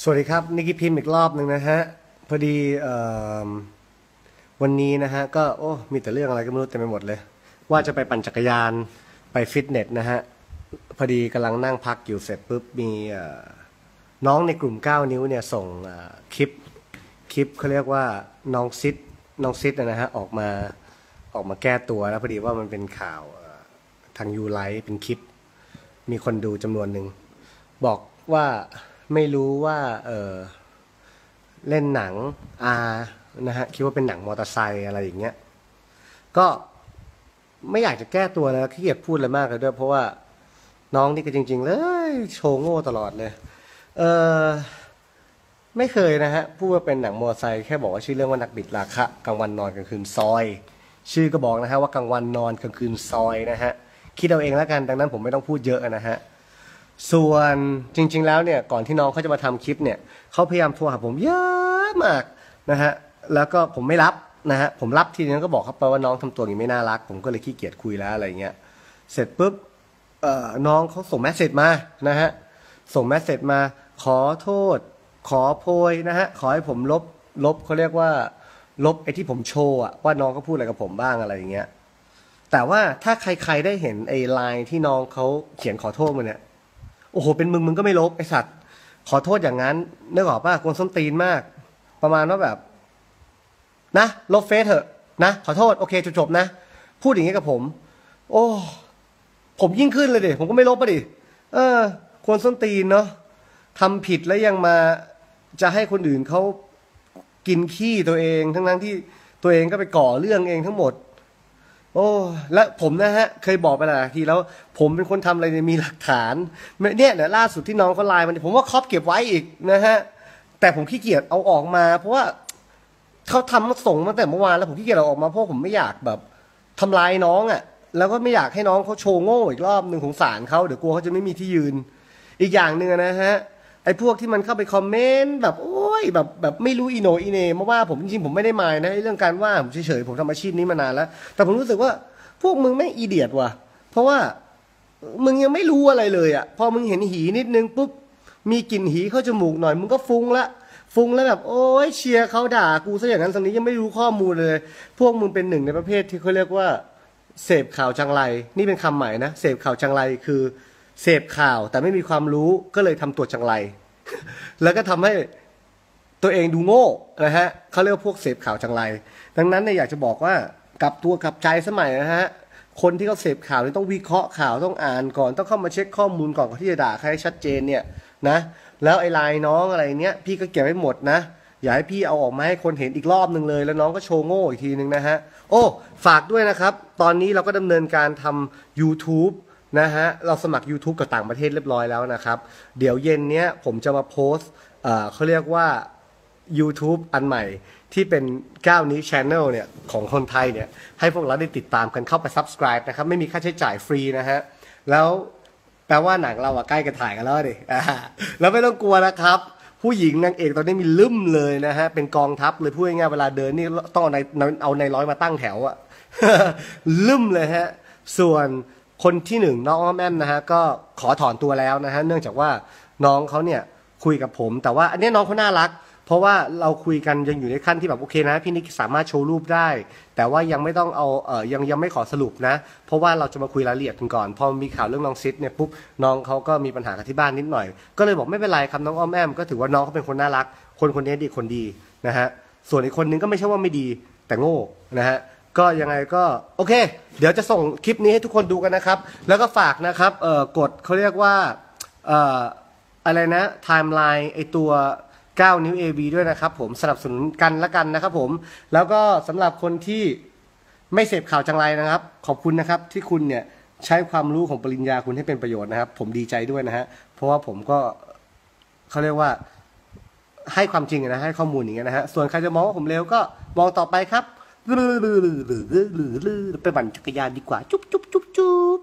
สวัสดีครับนิกกี้พิมพ์อีกรอบหนึ่งนะฮะ พอดีวันนี้นะฮะ ก็โอ้มีแต่เรื่องอะไรก็ไม่รู้เต็มไปหมดเลย ว่าจะไปปั่นจักรยานไปฟิตเนสนะฮะ พอดีกำลังนั่งพักอยู่เสร็จปุ๊บ มีน้องในกลุ่ม 9 นิ้วเนี่ย ส่งคลิปคลิปเขาเรียกว่าน้องซิดน้องซิดนะฮะ ออกมาออกมาแก้ตัวแล้วพอดีว่ามันเป็นข่าวทางยูไลท์เป็นคลิป มีคนดูจำนวนหนึ่งบอกว่า ไม่รู้ว่าเออเล่นหนังอานะฮะคิดว่าเป็นหนังมอเตอร์ไซค์อะไรอย่างเงี้ยก็ไม่อยากจะแก้ตัวนะขี้เกียจพูดอะไรมากเลยด้วย เพราะว่าน้องนี่ก็จริง ๆ เลยโชว์โง่ตลอดเลย เออไม่เคยนะฮะพูดว่าเป็นหนังมอเตอร์ไซค์แค่บอกว่าชื่อเรื่องว่านักบิดราคะกลางวันนอนกลางคืนซอย ชื่อก็บอกนะฮะว่ากลางวันนอนกลางคืนซอยนะฮะคิดเอาเองแล้วกันดังนั้นผมไม่ต้องพูดเยอะนะฮะ ส่วนจริง ๆ แล้วเนี่ยก่อนที่น้องเขาจะมาทำคลิปเนี่ยเขาพยายามโทรหาผมเยอะมากนะฮะแล้วก็ผมไม่รับนะฮะผมรับทีนึงก็บอกเขาไปว่าน้องทำตัวอย่างนี้ไม่น่ารัก ผมก็เลยขี้เกียจคุยแล้วอะไรเงี้ยเสร็จปุ๊บเอ่อน้องเขาส่งแมสเซจมานะฮะส่งแมสเซจมาขอโทษ ขอโพยนะฮะขอให้ผมลบลบเขาเรียกว่า ลบไอ้ที่ผมโชว์อะว่าน้องเขาพูดอะไรกับผมบ้างอะไรอย่างเงี้ยแต่ว่าถ้าใครๆได้เห็นไอ้ไลน์ที่น้องเขาเขียนขอโทษมาเนี่ย โอ้โห เป็นมึงมึงก็ไม่ลบไอสัตว์ ขอโทษอย่างนั้นนึกออกป่ะกวนส้นตีนมาก ประมาณว่าแบบ นะ ลบเฟซเถอะนะ ขอโทษ โอเคจบๆนะ พูดอย่างนี้กับผม โอ้ผมยิ่งขึ้นเลยดิผมก็ไม่ลบปะดิเออ ควรส้นตีนเนาะทำผิดแล้วยังมาจะให้คนอื่นเขากินขี้ตัวเอง ทั้งนั้นที่ตัวเองก็ไปก่อเรื่องเองทั้งหมด โอ้และผมนะฮะเคยบอกไปหลายทีแล้ว ผมเป็นคนทำอะไรเนี่ยมีหลักฐานเนี่ยเนี่ยล่าสุดที่น้องเขาไลน์มันผมว่าครอบเก็บไว้อีกนะฮะแต่ผมขี้เกียจเอาออกมา เพราะว่าเขาทำมาส่งมาแต่เมื่อวานแล้วผมขี้เกียจเอาออกมาเพราะผมไม่อยากแบบทำลายน้องอะ่ะ แล้วก็ไม่อยากให้น้องเขาโชว์โง่อีกรอบหนึ่งของสารเขาเดี๋ยวกลัวเขาจะไม่มีที่ยืน อีกอย่างหนึ่งนะฮะไอ้พวกที่มันเข้าไปคอมเมนต์แบบโอ้ แบบแบบไม่รู้อีโหนอีเนมาว่าผมจริงๆผมไม่ได้มายนะเรื่องการว่าผมเฉยๆผมทำอาชีพนี้มานานแล้ว แต่ผมรู้สึกว่าพวกมึงไม่อีเดียดว่ะ เพราะว่ามึงยังไม่รู้อะไรเลยอะ่ะ พอมึงเห็นหีนิดนึงปุ๊บมีกลิ่นหีเข้าจมูกหน่อยมึงก็ฟุ้งละฟุ้งแล้วแบบโอ้ยเชียร์เขาด่ากูซะอย่างนั้นสักนี้ยังไม่รู้ข้อมูลเลย พวกมึงเป็นหนึ่งในประเภทที่เขาเรียกว่า เสพข่าวจังไร นี่เป็นคำใหม่นะเสพข่าวจังไรคือ เสพข่าวแต่ไม่มีความรู้ก็เลยทำตัวจังไร แล้วก็ทำให้ ตัวเองดูโง่นะฮะเขาเรียกพวกเสพข่าวจังไร ดังนั้นเนี่ยอยากจะบอกว่ากลับตัวกลับใจสมัยนะฮะคนที่เขาเสพข่าวนี่ต้องวิเคราะห์ข่าวต้องอ่านก่อนต้องเข้ามาเช็คข้อมูลก่อนก่อนที่จะด่าใครให้ชัดเจนเนี่ยนะแล้วไอ้ลน์น้องอะไรเนี้ยพี่ก็เก็บไว้หมดนะอย่าให้พี่เอาออกมาให้คนเห็นอีกรอบหนึ่งเลย แล้วน้องก็โชว์โง่อีกทีนึงนะฮะโอ้ฝากด้วยนะครับ ตอนนี้เราก็ดำเนินการทำ YouTube นะฮะเราสมัคร YouTube กับต่างประเทศเรียบร้อยแล้วนะครับ เดี๋ยวเย็นเนี้ยผมจะมาโพสต์เขาเรียกว่า YouTube อันใหม่ที่เป็น9นี้ Channel เนี่ยของคนไทยเนี่ยให้พวกเราได้ติดตามกันเข้าไป Subscribe นะครับไม่มีค่าใช้จ่ายฟรีนะฮะแล้วแปลว่าหนังเราอะใกล้จะถ่ายกันแล้วดิแล้วไม่ต้องกลัวนะครับ ผู้หญิงนางเอกตอนนี้มีลืมเลยนะฮะเป็นกองทัพเลยพูดง่ายๆเวลาเดินนี่ต้องเอาในเอาในร้อยมาตั้งแถวอะลืมเลยฮะส่วนคนที่หนึ่งน้องอ้อมแอมนะฮะก็ขอถอนตัวแล้วนะฮะเนื่องจากว่าน้องเขาเนี่ยคุยกับผม แต่ว่าอันนี้น้องเขาน่ารัก เพราะว่าเราคุยกันยังอยู่ในขั้นที่แบบโอเคนะ พี่นิกสามารถโชว์รูปได้ แต่ว่ายังไม่ต้องเอาเออยังยังไม่ขอสรุปนะ เพราะว่าเราจะมาคุยรายละเอียดกันก่อน พอมีข่าวเรื่องน้องซิดเนี่ยปุ๊บน้องเขาก็มีปัญหากับที่บ้านนิดหน่อย ก็เลยบอกไม่เป็นไรครับน้องอ้อมแอมก็ถือว่าน้องเขาเป็นคนน่ารัก คนคนนี้ดีคนดีนะฮะส่วนอีกคนนึงก็ไม่ใช่ว่าไม่ดีแต่โง่นะฮะก็ยังไงก็โอเค เดี๋ยวจะส่งคลิปนี้ให้ทุกคนดูกันนะครับ แล้วก็ฝากนะครับเอ่อกดเขาเรียกว่าเอ่ออะไรนะไทม์ไลน์ไอตัว 9 นิ้ว AV ด้วยนะครับผมสนับสนุนกันละกันนะครับผม แล้วก็สำหรับคนที่ไม่เสพข่าวจังไรนะครับ ขอบคุณนะครับที่คุณเนี่ยใช้ความรู้ของปริญญาคุณให้เป็นประโยชน์นะครับ ผมดีใจด้วยนะฮะเพราะว่าผมก็เขาเรียกว่าให้ความจริงนะให้ข้อมูลอย่างเงี้ยนะฮะส่วนใครจะมองว่าผมเลวก็มองต่อไปครับหรือหรือหรือหรือหรือไปปั่นจักรยานดีกว่า จุ๊บจุ๊บจุ๊บจุ๊บ